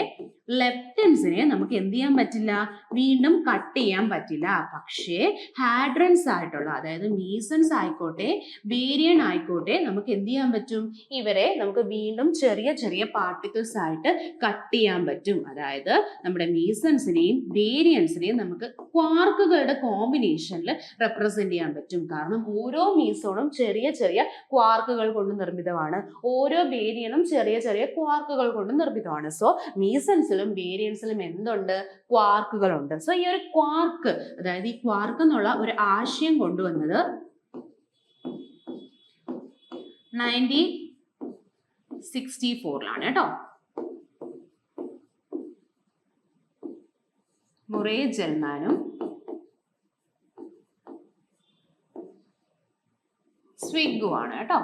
ലെപ്റ്റൻസിനെ നമുക്ക് എന്ത് ചെയ്യാൻ പറ്റില്ല? വീണ്ടും കട്ട് ചെയ്യാൻ പറ്റില്ല. പക്ഷേ ഹാഡ്രൻസ് ആയിട്ടുള്ള അതായത് മീസൺസ് ആയിക്കോട്ടെ വേരിയൻ ആയിക്കോട്ടെ നമുക്ക് എന്ത് ചെയ്യാൻ പറ്റും? ഇവരെ നമുക്ക് വീണ്ടും ചെറിയ ചെറിയ പാർട്ടിക്കിൾസ് ആയിട്ട് കട്ട് ചെയ്യാൻ പറ്റും. അതായത് നമ്മുടെ മീസൺസിനെയും വേരിയൻസിനെയും നമുക്ക് ക്വാർക്കുകളുടെ കോമ്പിനേഷനിൽ റെപ്രസെന്റ് ചെയ്യാൻ പറ്റും. കാരണം ഓരോ മീസോണും ചെറിയ ചെറിയ ക്വാർക്കുകൾ കൊണ്ട് നിർമ്മിതമാണ്. ഓരോ വേരിയനും ചെറിയ ചെറിയ ക്വാർക്കുകൾ കൊണ്ട് നിർമ്മിതമാണ്. സോ മീസൺസിലും വേരിയൻസിലും എന്തുണ്ട്? ക്വാർക്കുകളുണ്ട്. സോ ഈ ഒരു ക്വാർക്ക് അതായത് ഈ ക്വാർക്ക് എന്നുള്ള ഒരു ആശയം കൊണ്ടുവന്നത് നയന്റീൻ സിക്സ്റ്റി ഫോറിലാണ് കേട്ടോ. മുറേ ജൽമാനും സ്വിഗുവാണ് കേട്ടോ.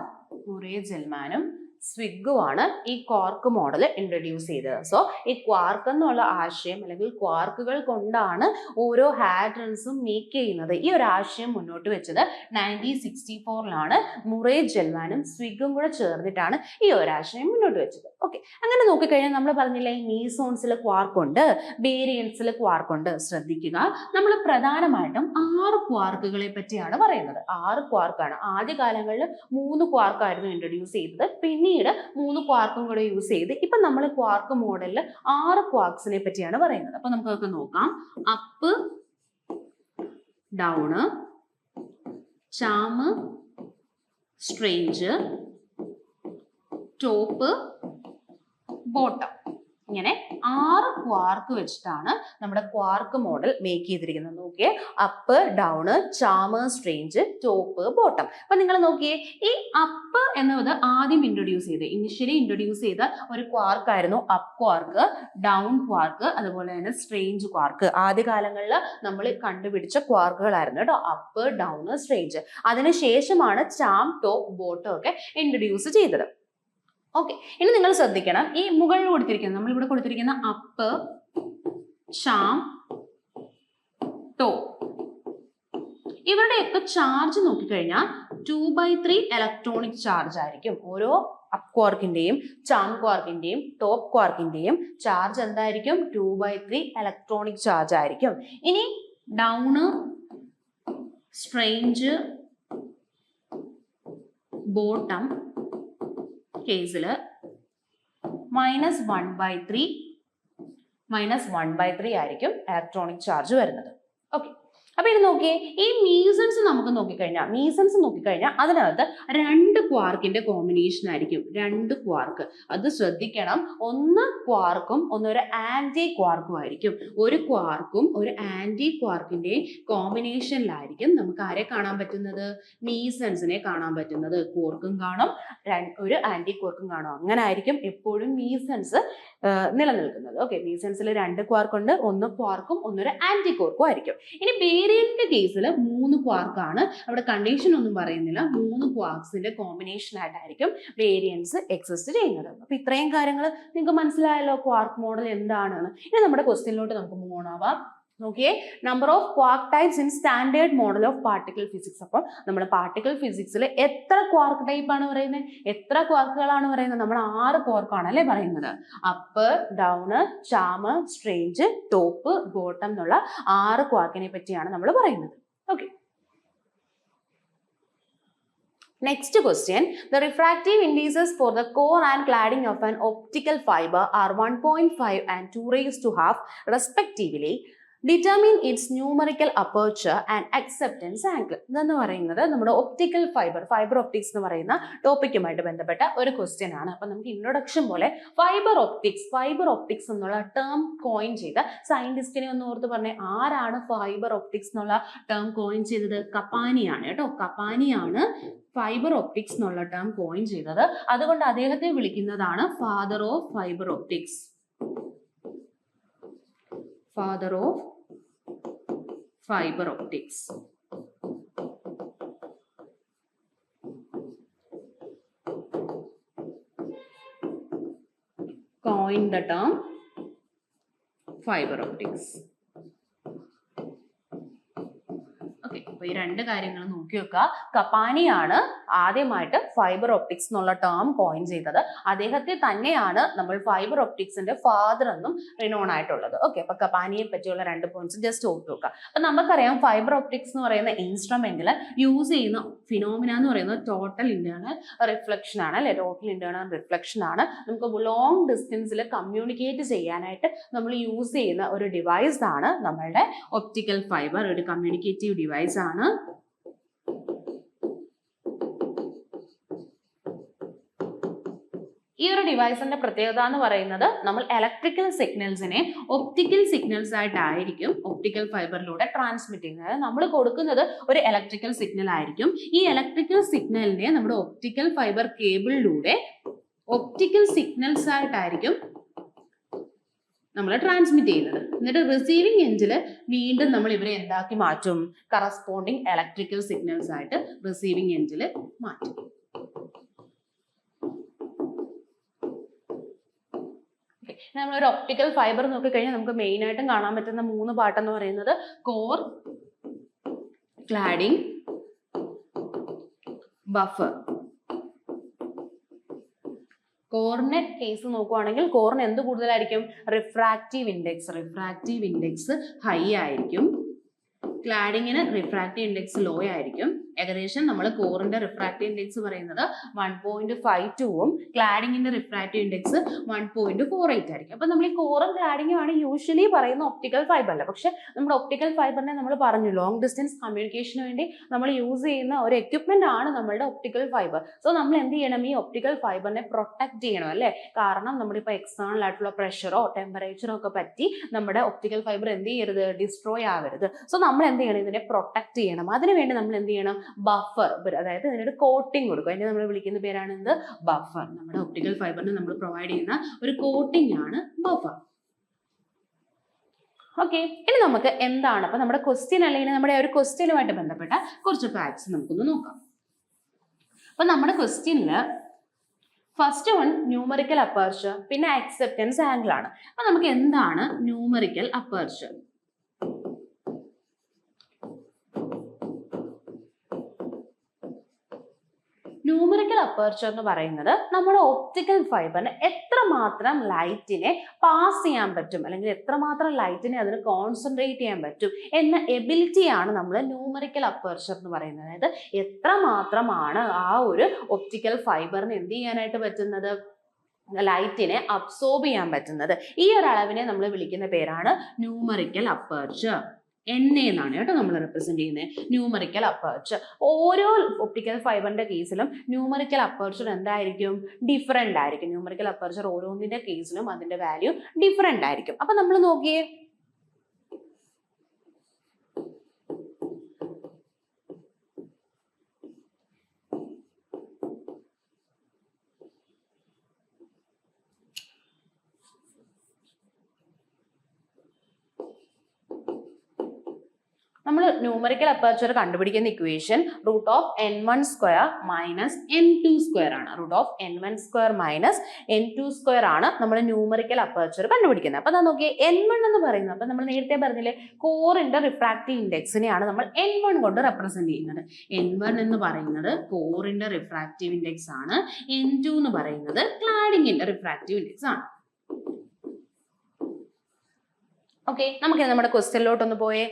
മുറേ ജൽമാനും സ്വിഗുവാണ് ഈ ക്വാർക്ക് മോഡൽ ഇൻട്രൊഡ്യൂസ് ചെയ്തത്. സോ ഈ ക്വാർക്ക് എന്നുള്ള ആശയം അല്ലെങ്കിൽ ക്വാർക്കുകൾ കൊണ്ടാണ് ഓരോ ഹാഡ്രൻസും മേക്ക് ചെയ്യുന്നത്. ഈ ഒരു ആശയം മുന്നോട്ട് വെച്ചത് നയന്റീൻ സിക്സ്റ്റി ഫോറിലാണ് മുറേ ജൽവാനും സ്വിഗും കൂടെ ചേർന്നിട്ടാണ് ഈ ഒരു ആശയം മുന്നോട്ട് വെച്ചത്. ഓക്കെ അങ്ങനെ നോക്കിക്കഴിഞ്ഞാൽ നമ്മൾ പറഞ്ഞില്ലേ മീസോൺസിൽ ക്വാർക്കുണ്ട് ബേരിയൻസിൽ ക്വാർക്കുണ്ട് ശ്രദ്ധിക്കുക. നമ്മൾ പ്രധാനമായിട്ടും ആറ് ക്വാർക്കുകളെ പറ്റിയാണ് പറയുന്നത്. ആറ് ക്വാർക്കാണ് ആദ്യ കാലങ്ങളിൽ മൂന്ന് ക്വാർക്കായിരുന്നു ഇൻട്രൊഡ്യൂസ് ചെയ്തത്. പിന്നീട് മൂന്ന് ക്വാർക്കും കൂടെ യൂസ് ചെയ്ത് ഇപ്പൊ നമ്മൾ ക്വാർക്ക് മോഡലിൽ ആറ് ക്വാർക്സിനെ പറ്റിയാണ് പറയുന്നത്. അപ്പൊ നമുക്കൊക്കെ നോക്കാം. Up down charm strange top bottom ഇങ്ങനെ ആറ് ക്വാർക്ക് വെച്ചിട്ടാണ് നമ്മുടെ ക്വാർക്ക് മോഡൽ മേക്ക് ചെയ്തിരിക്കുന്നത്. നോക്കിയേ up down charm strange top bottom അപ്പൊ നിങ്ങൾ നോക്കിയേ ഈ അപ്പ് എന്നത് ആദ്യം ഇൻട്രൊഡ്യൂസ് ചെയ്ത് ഇനിഷ്യലി ഇൻട്രൊഡ്യൂസ് ചെയ്ത ഒരു ക്വാർക്ക് ആയിരുന്നു അപ്പ് ക്വാർക്ക് ഡൗൺ ക്വാർക്ക് അതുപോലെ തന്നെ സ്ട്രേഞ്ച് ക്വാർക്ക് ആദ്യകാലങ്ങളിൽ നമ്മൾ കണ്ടുപിടിച്ച ക്വാർക്കുകളായിരുന്നു കേട്ടോ അപ്പ് ഡൗൺ സ്ട്രേഞ്ച് അതിനുശേഷമാണ് ചാം ടോപ്പ് ബോട്ടം ഒക്കെ ഇൻട്രൊഡ്യൂസ് ചെയ്തത്. ഓക്കെ ഇനി നിങ്ങൾ ശ്രദ്ധിക്കണം. ഈ മുകളിൽ കൊടുത്തിരിക്കുന്ന നമ്മൾ ഇവിടെ കൊടുത്തിരിക്കുന്ന അപ്പ് ഷാം ടോ ഇവരുടെയൊക്കെ ചാർജ് നോക്കിക്കഴിഞ്ഞാൽ two by three electronic charge ആയിരിക്കും. ഓരോ അപ്പ് ക്വാർക്കിന്റെയും ചാം ക്വാർക്കിന്റെയും ടോപ്പ് ക്വാർക്കിന്റെയും ചാർജ് എന്തായിരിക്കും? Two by three electronic charge ആയിരിക്കും. ഇനി ഡൗണ് സ്ട്രെയിഞ്ച് ബോട്ടം കേസിൽ minus one by three minus one by three ആയിരിക്കും ഇലക്ട്രോണിക് ചാർജ് വരുന്നത്. ഓക്കെ അപ്പൊ ഇത് നോക്കിയേ ഈ മീസൺസ് നമുക്ക് നോക്കിക്കഴിഞ്ഞാൽ മീസൺസ് നോക്കിക്കഴിഞ്ഞാൽ അതിനകത്ത് രണ്ട് ക്വാർക്കിന്റെ കോമ്പിനേഷൻ ആയിരിക്കും. രണ്ട് ക്വാർക്ക് അത് ശ്രദ്ധിക്കണം. ഒന്ന് ക്വാർക്കും ഒന്ന് ഒരു ആന്റി ക്വാർക്കും ആയിരിക്കും. ഒരു ക്വാർക്കും ഒരു ആന്റി ക്വാർക്കിന്റെ കോമ്പിനേഷനിലായിരിക്കും നമുക്ക് ആരെ കാണാൻ പറ്റുന്നത്? മീസൺസിനെ കാണാൻ പറ്റുന്നത്. ക്വാർക്കും കാണും ഒരു ആന്റി ക്വാർക്കും കാണും. അങ്ങനെ ആയിരിക്കും എപ്പോഴും മീസൺസ് നിലനിൽക്കുന്നത്. ഓക്കെ മീസൺസിൽ രണ്ട് ക്വാർക്കുണ്ട് ഒന്ന് ക്വാർക്കും ഒന്നൊരു ആന്റി ക്വാർക്കും ആയിരിക്കും. ഇനി വേരിയന്റ് കേസിൽ മൂന്ന് ക്വാർക്ക് ആണ്. അവിടെ കണ്ടീഷൻ ഒന്നും പറയുന്നില്ല. മൂന്ന് ക്വാർക്സിന്റെ കോമ്പിനേഷൻ ആയിട്ടായിരിക്കും വേരിയൻസ് എക്സിസ്റ്റ് ചെയ്യുന്നത്. അപ്പൊ ഇത്രയും കാര്യങ്ങൾ നിങ്ങൾക്ക് മനസ്സിലായല്ലോ ക്വാർക്ക് മോഡൽ എന്താണെന്ന്. ഇനി നമ്മുടെ ക്വസ്റ്റ്യനിലോട്ട് നമുക്ക് മൂവ് ആവാം. നോക്കിയേ? Number of quark types in standard model of particle physics അപ്പം നമ്മൾ പാർട്ടിക്കൽ ഫിസിക്സിൽ എത്ര ക്വാർക്ക് ടൈപ്പ് ആണ് പറയുന്നത് എത്ര ക്വാർക്കുകളാണ് പറയുന്നത്? നമ്മൾ ആറ് ക്വാർക്കാണ് അല്ലേ പറയുന്നത്? Up down charm strange top bottom എന്നുള്ള ആറ് ക്വാർക്കിനെ പറ്റിയാണ് നമ്മൾ പറയുന്നത്. Okay Next question. The refractive indices for the core and cladding of an optical fiber are 1.5 and 2 raised to half respectively. Determine its numerical aperture and acceptance angle ഇതെന്ന് പറയുന്നത് നമ്മുടെ optical fibre fibre optics എന്ന് പറയുന്ന ടോപ്പിക്കുമായിട്ട് ബന്ധപ്പെട്ട ഒരു question ആണ്. അപ്പം നമുക്ക് ഇൻട്രൊഡക്ഷൻ പോലെ ഫൈബർ ഒപ്റ്റിക്സ് ഫൈബർ ഒപ്റ്റിക്സ് എന്നുള്ള ടേം കോയിൻ ചെയ്ത സയന്റിസ്റ്റിനെ ഒന്ന് ഓർത്ത് പറഞ്ഞേ ആരാണ് ഫൈബർ ഒപ്റ്റിക്സ് എന്നുള്ള ടേം കോയിൻ ചെയ്തത്? കപ്പാനിയാണ് കേട്ടോ. കപ്പാനിയാണ് ഫൈബർ ഒപ്റ്റിക്സ് എന്നുള്ള ടേം കോയിൻ ചെയ്തത്. അതുകൊണ്ട് അദ്ദേഹത്തെ വിളിക്കുന്നതാണ് father of fibre optics father of fiber optics. Coined the term fiber optics. Okay അപ്പൊ ഈ രണ്ട് കാര്യങ്ങൾ നോക്കി വെക്കുക കപ്പാനിയാണ് ആദ്യമായിട്ട് ഫൈബർ ഒപ്റ്റിക്സ് എന്നുള്ള ടേം കോയിൻ ചെയ്തത്. അദ്ദേഹത്തെ തന്നെയാണ് നമ്മൾ ഫൈബർ ഒപ്റ്റിക്സിന്റെ ഫാദർ എന്നും റിനോൺ ആയിട്ടുള്ളത്. ഓക്കെ അപ്പൊ കപ്പാനിയെ പറ്റിയുള്ള രണ്ട് പോയിന്റ്സ് ജസ്റ്റ് ഓർത്ത് വെക്കുക. അപ്പൊ നമുക്കറിയാം ഫൈബർ ഒപ്റ്റിക്സ് എന്ന് പറയുന്ന ഇൻസ്ട്രുമെന്റിൽ യൂസ് ചെയ്യുന്ന ഫിനോമിന എന്ന് പറയുന്നത് ടോട്ടൽ ഇന്റേണൽ റിഫ്ലക്ഷൻ ആണ് അല്ലെ? ടോട്ടൽ ഇന്റേണൽ റിഫ്ലക്ഷൻ ആണ്. നമുക്ക് ലോങ് ഡിസ്റ്റൻസിൽ കമ്മ്യൂണിക്കേറ്റ് ചെയ്യാനായിട്ട് നമ്മൾ യൂസ് ചെയ്യുന്ന ഒരു ഡിവൈസ് ആണ് നമ്മളുടെ ഒപ്റ്റിക്കൽ ഫൈബർ ഒരു കമ്മ്യൂണിക്കേറ്റീവ് ഡിവൈസ് ആണ്. ഈ ഒരു ഡിവൈസിന്റെ പ്രത്യേകത എന്ന് പറയുന്നത് നമ്മൾ ഇലക്ട്രിക്കൽ സിഗ്നൽസിനെ ഒപ്റ്റിക്കൽ സിഗ്നൽസ് ആയിട്ടായിരിക്കും ഒപ്റ്റിക്കൽ ഫൈബറിലൂടെ ട്രാൻസ്മിറ്റ് ചെയ്യുന്നത്. അതായത് നമ്മൾ കൊടുക്കുന്നത് ഒരു ഇലക്ട്രിക്കൽ സിഗ്നൽ ആയിരിക്കും. ഈ ഇലക്ട്രിക്കൽ സിഗ്നലിനെ നമ്മുടെ ഒപ്റ്റിക്കൽ ഫൈബർ കേബിളിലൂടെ ഒപ്റ്റിക്കൽ സിഗ്നൽസ് ആയിട്ടായിരിക്കും നമ്മൾ ട്രാൻസ്മിറ്റ് ചെയ്യുന്നത്. എന്നിട്ട് റിസീവിങ് എൻഡിൽ വീണ്ടും നമ്മൾ ഇവരെ എന്താക്കി മാറ്റും? കറസ്പോണ്ടിങ് ഇലക്ട്രിക്കൽ സിഗ്നൽസ് ആയിട്ട് റിസീവിങ് എൻഡിൽ മാറ്റും. നമ്മളൊരു ഒപ്റ്റിക്കൽ ഫൈബർ നോക്കിക്കഴിഞ്ഞാൽ നമുക്ക് മെയിൻ ആയിട്ടും കാണാൻ പറ്റുന്ന മൂന്ന് പാട്ടെന്ന് പറയുന്നത് കോർ ക്ലാഡിംഗ് ബഫർ കോറിനെ കേസ് നോക്കുവാണെങ്കിൽ കോറിന് എന്ത് കൂടുതലായിരിക്കും? Refractive index refractive index high ആയിരിക്കും. ക്ലാഡിങ്ങിന് റിഫ്രാക്റ്റീവ് ഇൻഡെക്സ് ലോ ആയിരിക്കും. ഏകദേശം നമ്മൾ കോറിന്റെ റിഫ്രാക്റ്റീവ് ഇൻഡെക്സ് പറയുന്നത് വൺ പോയിന്റ് ഫൈവ് ടുവും ക്ലാഡിങ്ങിന്റെ refractive index one point four eight ആയിരിക്കും. അപ്പൊ നമ്മൾ ഈ കോറും ക്ലാഡിങ്ങും ആണ് യൂഷ്വലി പറയുന്ന ഒപ്റ്റിക്കൽ അല്ല പക്ഷെ നമ്മുടെ ഒപ്റ്റിക്കൽ ഫൈബറിനെ നമ്മൾ പറഞ്ഞു ലോങ് ഡിസ്റ്റൻസ് കമ്മ്യൂണിക്കേഷന് വേണ്ടി നമ്മൾ യൂസ് ചെയ്യുന്ന ഒരു എക്യുപ്മെന്റ് ആണ് നമ്മളുടെ ഒപ്റ്റിക്കൽ ഫൈബർ സോ നമ്മൾ എന്ത് ചെയ്യണം? ഈ ഒപ്റ്റിക്കൽ ഫൈബറിനെ പ്രൊട്ടക്ട് ചെയ്യണം അല്ലേ? കാരണം നമ്മുടെ ഇപ്പോൾ എക്സ്റ്റേണൽ ആയിട്ടുള്ള പ്രഷറോ ടെമ്പറേച്ചറോ ഒക്കെ പറ്റി നമ്മുടെ ഒപ്റ്റിക്കൽ ഫൈബർ എന്ത് ചെയ്യരുത്? ഡിസ്ട്രോയ് ആവരുത്. സോ നമ്മൾ എന്ത് ചെയ്യണം? ഇതിനെ പ്രൊട്ടക്ട് ചെയ്യണം. അതിനുവേണ്ടി നമ്മൾ എന്ത് ചെയ്യണം? ബഫർ അതായത് അതിനൊരു കോട്ടിംഗ് കൊടുക്കും. അതിനെ നമ്മൾ വിളിക്കുന്ന പേരാണ് എന്ത് ബഫർ നമ്മുടെ ഒപ്റ്റിക്കൽ ഫൈബറിന് നമ്മൾ പ്രൊവൈഡ് ചെയ്യുന്ന ഒരു കോട്ടിംഗ് ആണ് ബഫർ ഓക്കെ ഇനി നമുക്ക് എന്താണ്? അപ്പൊ നമ്മുടെ ക്വസ്റ്റ്യൻ അല്ലെങ്കിൽ നമ്മുടെ ഒരു ക്വസ്റ്റ്യനുമായിട്ട് ബന്ധപ്പെട്ട കുറച്ച് ഫാക്ട്സ് നമുക്കൊന്ന് നോക്കാം. അപ്പൊ നമ്മുടെ ക്വസ്റ്റ്യനിൽ ഫസ്റ്റ് വൺ ന്യൂമറിക്കൽ അപ്പർച്ചർ പിന്നെ അക്സെപ്റ്റൻസ് ആംഗിൾ ആണ്. അപ്പൊ നമുക്ക് എന്താണ് ന്യൂമറിക്കൽ അപ്പർച്ചർ ന്യൂമറിക്കൽ അപ്പർച്ചർ എന്ന് പറയുന്നത് നമ്മുടെ ഒപ്റ്റിക്കൽ ഫൈബറിന് എത്രമാത്രം ലൈറ്റിനെ പാസ് ചെയ്യാൻ പറ്റും? അല്ലെങ്കിൽ എത്രമാത്രം ലൈറ്റിനെ അതിന് കോൺസെൻട്രേറ്റ് ചെയ്യാൻ പറ്റും? എന്ന എബിലിറ്റിയാണ് നമ്മൾ ന്യൂമറിക്കൽ അപ്പർച്ചർ എന്ന് പറയുന്നത്. അതായത് എത്രമാത്രമാണ് ആ ഒരു ഒപ്റ്റിക്കൽ ഫൈബറിന് എന്ത് ചെയ്യാനായിട്ട് പറ്റുന്നത്? ലൈറ്റിനെ അബ്സോർബ് ചെയ്യാൻ പറ്റുന്നത്. ഈ ഒരു അളവിനെ നമ്മൾ വിളിക്കുന്ന പേരാണ് ന്യൂമറിക്കൽ അപ്പർച്ചർ എൻ എന്നാണ് കേട്ടോ നമ്മൾ റെപ്രസെന്റ് ചെയ്യുന്നത് ന്യൂമറിക്കൽ അപ്പർച്ചർ ഓരോ ഒപ്റ്റിക്കൽ ഫൈബറിന്റെ കേസിലും ന്യൂമറിക്കൽ അപ്പർച്ചർ എന്തായിരിക്കും? ഡിഫറെന്റ് ആയിരിക്കും. ന്യൂമറിക്കൽ അപ്പർച്ചർ ഓരോന്നിന്റെ കേസിലും അതിന്റെ വാല്യൂ ഡിഫറെന്റ് ആയിരിക്കും. അപ്പൊ നമ്മൾ നോക്കിയേ. നമ്മൾ ന്യൂമറിക്കൽ അപ്പർച്ചർ കണ്ടുപിടിക്കുന്ന equation root of N one square minus N two square ആണ്. Root of N one square minus N two square ആണ് നമ്മൾ ന്യൂമറിക്കൽ അപ്പർച്ചർ കണ്ടുപിടിക്കുന്നത്. അപ്പൊ ഞാൻ നോക്കിയേ എൻ വൺ എന്ന് പറയുന്നത് അപ്പൊ നമ്മൾ നേരത്തെ പറഞ്ഞില്ലേ കോറിന്റെ റിഫ്രാക്റ്റീവ് ഇൻഡെക്സിനെയാണ് നമ്മൾ എൻ വൺ കൊണ്ട് റെപ്രസെന്റ് ചെയ്യുന്നത്. എൻ വൺ എന്ന് പറയുന്നത് കോറിന്റെ റിഫ്രാക്റ്റീവ് ഇൻഡെക്സ് ആണ്. എൻ ടു എന്ന് പറയുന്നത് ക്ലാഡിങ്ങിന്റെ റിഫ്രാക്റ്റീവ് ഇൻഡെക്സ് ആണ്. ഓക്കെ നമുക്ക് നമ്മുടെ ക്വസ്റ്റ്യനിലോട്ടൊന്ന് പോയേ.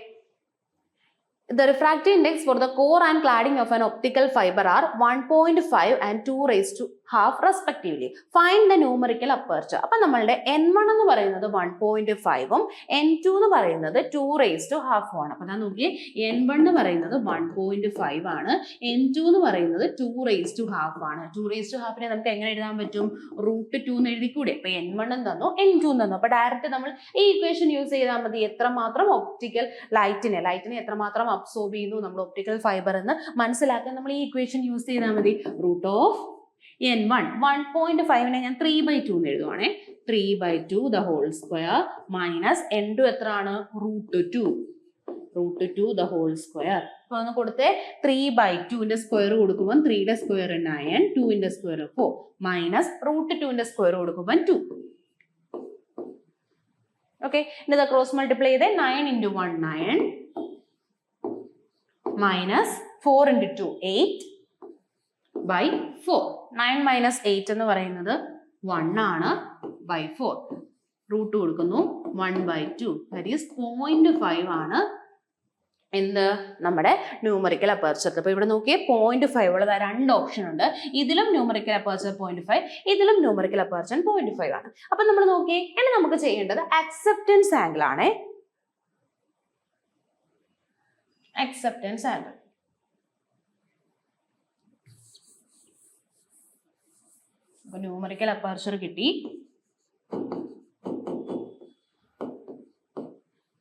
The refractive index for the core and cladding of an optical fiber are 1.5 and 2 raised to half respectively. Find the numerical aperture. അപ്പൊ നമ്മളുടെ എൻ വൺ എന്ന് പറയുന്നത് വൺ പോയിന്റ് ഫൈവും എൻ ടു എന്ന് പറയുന്നത് ടു റേസ് ടു ഹാഫ് ആണ് അപ്പൊ ഞാൻ നോക്കി എൻ വൺ എന്ന് പറയുന്നത് വൺ പോയിന്റ് ഫൈവ് ആണ്. എൻ ടു എന്ന് പറയുന്നത് ടു റേസ് ടു ഹാഫ് ആണ്. ടു റേസ് ടു ഹാഫിനെ നമുക്ക് എങ്ങനെ എഴുതാൻ പറ്റും? റൂട്ട് ടു എന്ന് എഴുതിക്കൂടെ? അപ്പൊ എൻ വൺ എന്ന് തന്നു എൻ ടു എന്ന് തന്നു. അപ്പൊ ഡയറക്റ്റ് നമ്മൾ ഈ ഇക്വേഷൻ യൂസ് ചെയ്താൽ മതി. എത്രമാത്രം ഒപ്റ്റിക്കൽ ലൈറ്റിനെ ലൈറ്റിനെ എത്രമാത്രം അബ്സോർബ് ചെയ്യുന്നു നമ്മൾ ഒപ്റ്റിക്കൽ ഫൈബർ എന്ന് മനസ്സിലാക്കാൻ നമ്മൾ ഈ ഇക്വേഷൻ യൂസ് ചെയ്താൽ മതി. Root of N one one point ഫൈവിനെ ഞാൻ ത്രീ ബൈ ടു എന്ന് എഴുതുവാണേ. Three by two the whole square minus N two എത്ര ആണ് root two root two the whole square അപ്പൊ ഒന്ന് കൊടുത്തേ ത്രീ ബൈ ടുവിന്റെ സ്ക്വയർ കൊടുക്കുമ്പോൾ ത്രീയുടെ സ്ക്വയർ നയൻ ടുവിന്റെ സ്ക്വയർ ഫോർ മൈനസ് റൂട്ട് ടുവിന്റെ സ്ക്വയർ കൊടുക്കുമ്പോൾ ടു ഓക്കെ ഇനി ക്രോസ് മൾട്ടിപ്ലൈ ചെയ്തേ nine into one nine minus four into two eight by four nine minus eight എന്ന് പറയുന്നത് വൺ ആണ് ബൈ ഫോർ റൂട്ട് കൊടുക്കുന്നു one by two that is point five ആണ്. എന്ത്? നമ്മുടെ ന്യൂമറിക്കൽ അപ്പേർച്ചർ അപ്പൊ ഇവിടെ നോക്കിയേ പോയിന്റ് ഫൈവ് ഉള്ളത് രണ്ട് ഓപ്ഷൻ ഉണ്ട്. ഇതിലും ന്യൂമറിക്കൽ അപ്പേർച്ചർ പോയിന്റ് ഫൈവ് ഇതിലും ന്യൂമറിക്കൽ അപ്പേർച്ചർ പോയിന്റ് ഫൈവ് ആണ്. അപ്പൊ നമ്മൾ നോക്കിയേ ഇനി നമുക്ക് ചെയ്യേണ്ടത് അക്സെപ്റ്റൻസ് ആംഗിൾ ആണേ. Acceptance angle. ന്യൂമറിക്കൽ അപ്പാർച്ചർ കിട്ടി.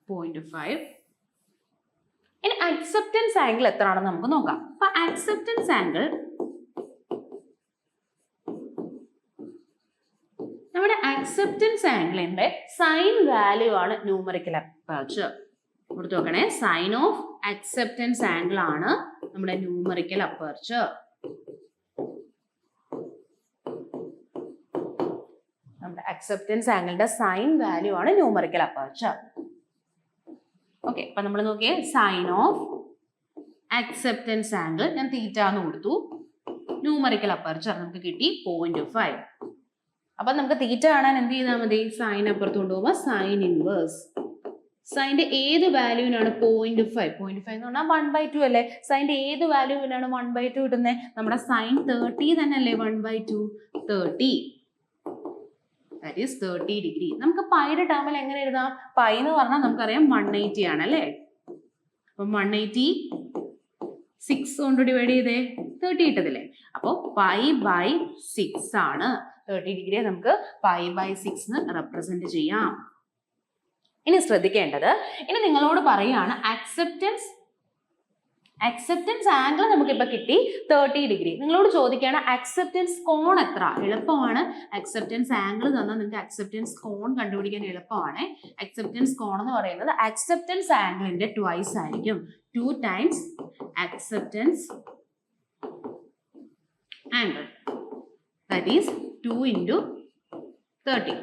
പോയിന്റ് ഫൈവ് ഇനി അക്സെപ്റ്റൻസ് ആംഗിൾ എത്രയാണെന്ന് നമുക്ക് നോക്കാം. അപ്പൊ അക്സെപ്റ്റൻസ് ആംഗിൾ നമ്മുടെ അക്സെപ്റ്റൻസ് ആംഗിളിന്റെ സൈൻ വാല്യൂ ആണ് ന്യൂമറിക്കൽ അപ്പർച്ചർ കൊടുത്തു നോക്കണേ. സൈൻ ഓഫ് അക്സെപ്റ്റൻസ് ആംഗിൾ ആണ് നമ്മുടെ ന്യൂമറിക്കൽ അപ്പർച്ചർ നമ്മുടെ അക്സെപ്റ്റൻസ് ആംഗിളിന്റെ സൈൻ വാല്യൂ ആണ് ന്യൂമറിക്കൽ അപ്പർച്ചർ ഓക്കെ അപ്പൊ നമ്മൾ നോക്കിയേ. സൈൻ ഓഫ് അക്സെപ്റ്റൻസ് ആംഗിൾ ഞാൻ തീറ്റ എന്ന് കൊടുത്തു. ന്യൂമറിക്കൽ അപ്പർച്ചർ നമുക്ക് കിട്ടി പോയിന്റ് ഫൈവ് അപ്പൊ നമുക്ക് തീറ്റ കാണാൻ എന്ത് ചെയ്താൽ മതി? സൈൻ അപ്പുറത്ത് കൊണ്ടുപോകുമ്പോൾ സൈൻ ഇൻവേഴ്സ് സൈന്റെ ഏത് വാല്യൂവിനാണ് പോയിന്റ് ഫൈവ് പോയിന്റ് ഫൈവ് എന്ന് പറഞ്ഞാൽ വൺ ബൈ ടു അല്ലേ? സൈന്റെ ഏത് വാല്യൂവിനാണ് വൺ ബൈ ടു കിട്ടുന്നത് നമ്മുടെ സൈൻ തേർട്ടി തന്നെ അല്ലേ one by two thirty that is thirty degree നമുക്ക് പൈയുടെ ടേമിൽ എങ്ങനെ എഴുതാം? പൈ എന്ന് പറഞ്ഞാൽ നമുക്കറിയാം വൺ എയ്റ്റി ആണ് അല്ലേ? അപ്പം വൺ എയ്റ്റി സിക്സ് കൊണ്ട് ഡിവൈഡ് ചെയ്തേ തേർട്ടി ഇട്ടതില്ലേ അപ്പോൾ പൈ ബൈ സിക്സ് ആണ്. തേർട്ടി ഡിഗ്രിയെ നമുക്ക് പൈ ബൈ സിക്സ് റെപ്രസെന്റ് ചെയ്യാം. ഇനി ശ്രദ്ധിക്കേണ്ടത് ഇനി നിങ്ങളോട് പറയുകയാണ് അക്സെപ്റ്റൻസ് അക്സെപ്റ്റൻസ് ആംഗിൾ നമുക്കിപ്പോൾ കിട്ടി തേർട്ടി ഡിഗ്രി നിങ്ങളോട് ചോദിക്കുകയാണ് അക്സെപ്റ്റൻസ് കോൺ എത്ര? എളുപ്പമാണ്. അക്സെപ്റ്റൻസ് ആംഗിൾ തന്നാൽ നിങ്ങൾക്ക് അക്സെപ്റ്റൻസ് കോൺ കണ്ടുപിടിക്കാൻ എളുപ്പമാണ്. അക്സെപ്റ്റൻസ് കോൺ എന്ന് പറയുന്നത് അക്സെപ്റ്റൻസ് ആംഗിളിന്റെ ട്വൈസ് ആയിരിക്കും. Two times acceptance angle that is two into thirty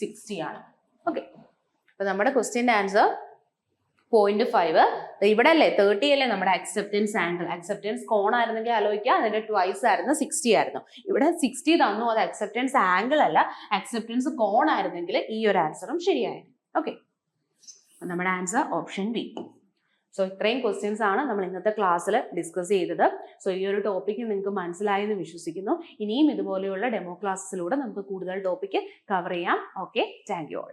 sixty ആണ്. ഓക്കെ അപ്പൊ നമ്മുടെ ക്വസ്റ്റ്യന്റെ ആൻസർ പോയിന്റ് ഫൈവ് ഇവിടെ അല്ലേ തേർട്ടി അല്ലേ നമ്മുടെ അക്സെപ്റ്റൻസ് ആംഗിൾ അക്സെപ്റ്റൻസ് കോൺ ആയിരുന്നെങ്കിൽ ആലോചിക്കുക. അതിന്റെ ട്വൈസ് ആയിരുന്നു സിക്സ്റ്റി ആയിരുന്നു. ഇവിടെ സിക്സ്റ്റി തന്നു അത് അക്സെപ്റ്റൻസ് ആംഗിൾ അല്ല. അക്സെപ്റ്റൻസ് കോൺ ആയിരുന്നെങ്കിൽ ഈ ഒരു ആൻസറും ശരിയായിരുന്നു. ഓക്കെ നമ്മുടെ ആൻസർ ഓപ്ഷൻ ബി സോ ഇത്രയും ക്വസ്റ്റ്യൻസ് ആണ് നമ്മൾ ഇന്നത്തെ ക്ലാസ്സിൽ ഡിസ്കസ് ചെയ്തത്. സോ ഈ ഒരു ടോപ്പിക്ക് നിങ്ങൾക്ക് മനസ്സിലായെന്ന് വിശ്വസിക്കുന്നു. ഇനിയും ഇതുപോലെയുള്ള ഡെമോ ക്ലാസ്സിലൂടെ നമുക്ക് കൂടുതൽ ടോപ്പിക്ക് കവർ ചെയ്യാം. Okay thank you all